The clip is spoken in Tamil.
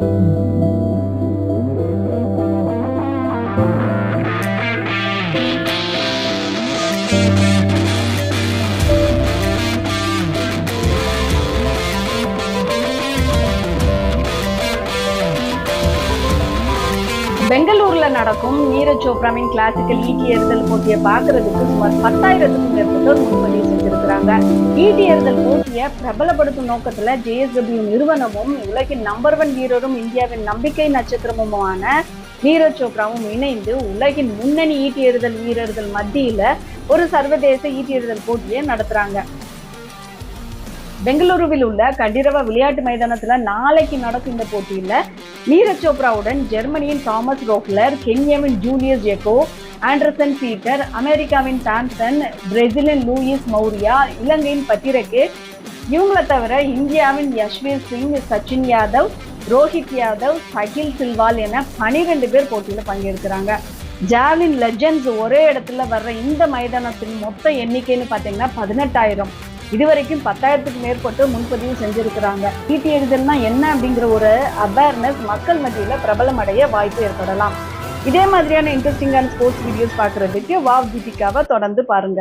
Mm-hmm. பெங்களூர்ல நடக்கும் நீரஜ் சோப்ராவின் கிளாசிக்கல் ஈட்டி எறிதல் போட்டியை பார்க்கறதுக்கு சுமார் பத்தாயிரத்துக்கும் மேற்பட்டோர் முன்பதிவு செஞ்சிருக்கிறாங்க ஈட்டி எறிதல் போட்டியை பிரபலப்படுத்தும் நோக்கத்துல ஜேஎஸ்டபிள்யூ நிறுவனமும் உலகின் நம்பர் ஒன் வீரரும் இந்தியாவின் நம்பிக்கை நட்சத்திரமுமான நீரஜ் சோப்ராவும் இணைந்து உலகின் முன்னணி ஈட்டி எறிதல் வீரர்கள் மத்தியில ஒரு சர்வதேச ஈட்டி எறிதல் போட்டியை நடத்துறாங்க. பெங்களூருவில் உள்ள கண்டிரவ விளையாட்டு மைதானத்தில் நாளைக்கு நடக்கும் இந்த போட்டியில் நீரஜ் சோப்ராவுடன் ஜெர்மனியின் தாமஸ் ரோக்லர் கென்யாவின் ஜூலியஸ் எக்கோ ஆண்டர்சன் பீட்டர் அமெரிக்காவின் சாம்சன் பிரேசிலின் லூயிஸ் மௌரியா இலங்கையின் பத்திரக்கு. இவங்கள தவிர இந்தியாவின் யஷ்வீர் சிங் சச்சின் யாதவ் ரோஹித் யாதவ் சகில் சில்வால் என பனிரெண்டு பேர் போட்டியில் பங்கேற்கிறாங்க. ஜாவின் லெஜண்ட்ஸ் ஒரே இடத்துல வர்ற இந்த மைதானத்தின் மொத்த எண்ணிக்கைன்னு பார்த்தீங்கன்னா பதினெட்டாயிரம். இதுவரைக்கும் பத்தாயிரத்துக்கு மேற்பட்டு முன்பதிவு செஞ்சிருக்கிறாங்க. ஈட்டி எழுதல்னா என்ன அப்படிங்கிற ஒரு அவேர்னஸ் மக்கள் மத்தியில் பிரபலமடைய வாய்ப்பு ஏற்படலாம். இதே மாதிரியான இன்ட்ரெஸ்டிங்கான ஸ்போர்ட்ஸ் வீடியோஸ் பார்க்குறதுக்கு வாவ் தீபிகாவை தொடர்ந்து பாருங்க.